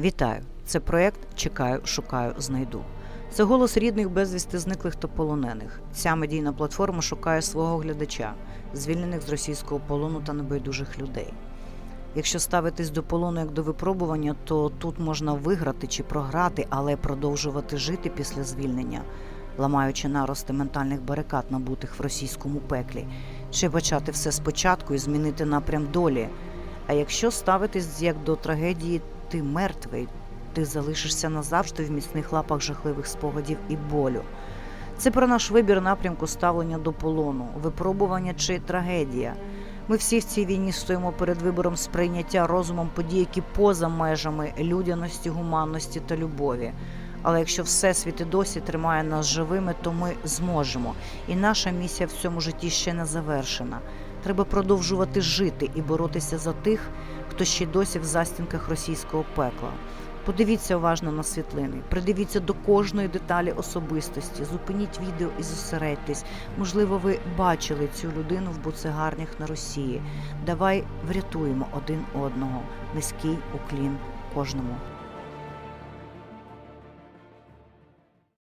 Вітаю! Це проект Чекаю, шукаю, знайду. Це голос рідних безвісти зниклих та полонених. Ця медійна платформа шукає свого глядача, звільнених з російського полону та небайдужих людей. Якщо ставитись до полону як до випробування, то тут можна виграти чи програти, але продовжувати жити після звільнення, ламаючи нарости ментальних барикад, набутих в російському пеклі, чи почати все спочатку і змінити напрям долі. А якщо ставитись як до трагедії, ти мертвий, ти залишишся назавжди в міцних лапах жахливих спогадів і болю. Це про наш вибір напрямку ставлення до полону, випробування чи трагедія. Ми всі в цій війні стоїмо перед вибором сприйняття розумом подій, які поза межами людяності, гуманності та любові. Але якщо всесвіт і досі тримає нас живими, то ми зможемо. І наша місія в цьому житті ще не завершена. Треба продовжувати жити і боротися за тих, хто ще досі в застінках російського пекла. Подивіться уважно на світлини, придивіться до кожної деталі особистості, зупиніть відео і зосередьтесь. Можливо, ви бачили цю людину в буцегарнях на Росії. Давай врятуємо один одного. Низький уклін кожному.